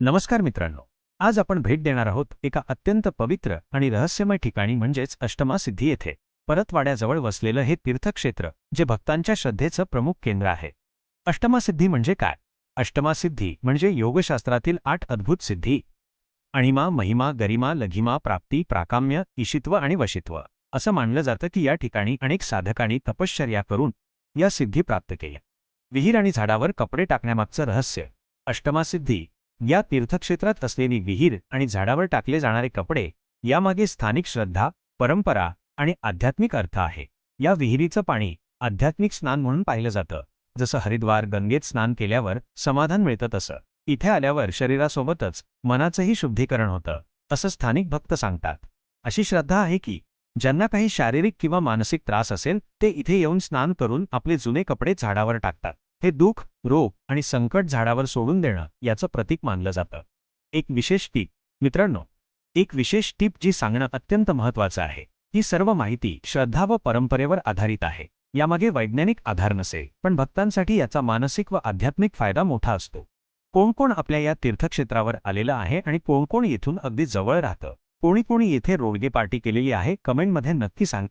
नमस्कार मित्रांनो. आज आपण भेट देणार आहोत एका अत्यंत पवित्र आणि रहस्यमय ठिकाणी म्हणजेच अष्टमा सिद्धी येथे परतवाड्याजवळ वसलेलं हे तीर्थक्षेत्र जे भक्तांच्या श्रद्धेचं प्रमुख केंद्र आहे. अष्टमा सिद्धी म्हणजे काय? अष्टमा सिद्धी म्हणजे योगशास्त्रातील आठ अद्भुत सिद्धी. अणिमा महिमा गरिमा लघिमा प्राप्ती प्राकाम्य ईशित्व आणि वशित्व असं मानलं जातं की या ठिकाणी अनेक साधकांनी तपश्चर्या करून या सिद्धी प्राप्त केल्या. विहीर आणि झाडावर कपडे टाकण्यामागचं रहस्य. अष्टमा सिद्धी या तीर्थक्षेत्रात असलेली विहीर आणि झाडावर टाकले जाणारे कपडे यामागे स्थानिक श्रद्धा परंपरा आणि आध्यात्मिक अर्थ आहे. या विहिरीचं पाणी आध्यात्मिक स्नान म्हणून पाहिलं जातं. जसं हरिद्वार गंगेत स्नान केल्यावर समाधान मिळतं तसं. इथे आल्यावर शरीरासोबतच मनाचंही शुद्धीकरण होतं असं स्थानिक भक्त सांगतात. अशी श्रद्धा आहे की ज्यांना काही शारीरिक किंवा मानसिक त्रास असेल ते इथे येऊन स्नान करून आपले जुने कपडे झाडावर टाकतात. हे दुःख रोग आणि संकट झाडावर सोडून देणं याचं प्रतीक मानलं जातं. एक विशेष टीप मित्रांनो एक विशेष टीप जी सांगणं अत्यंत महत्वाचं आहे ही सर्व माहिती श्रद्धा व परंपरेवर आधारित आहे. यामागे वैज्ञानिक आधार नसेल पण भक्तांसाठी याचा मानसिक व आध्यात्मिक फायदा मोठा असतो. कोण कोण आपल्या या तीर्थक्षेत्रावर आलेलं आहे आणि कोण कोण येथून अगदी जवळ राहतं? कोणी कोणी येथे रोडगे पार्टी केलेली आहे? कमेंटमध्ये नक्की सांग.